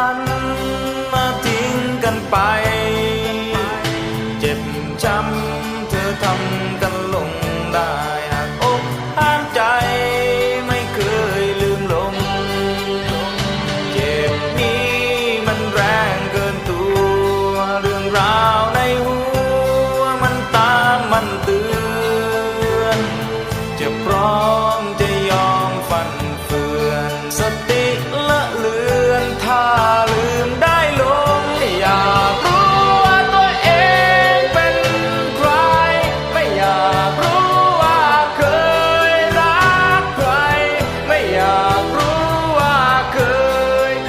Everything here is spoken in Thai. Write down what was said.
มันมาทิ้งกันไป เจ็บช้ำเธอทำกันลงได้หักอกห้ามใจไม่เคยลืมลง เจ็บนี้มันแรงเกินตัว เรื่องราวในหัวมันตามมันตื่น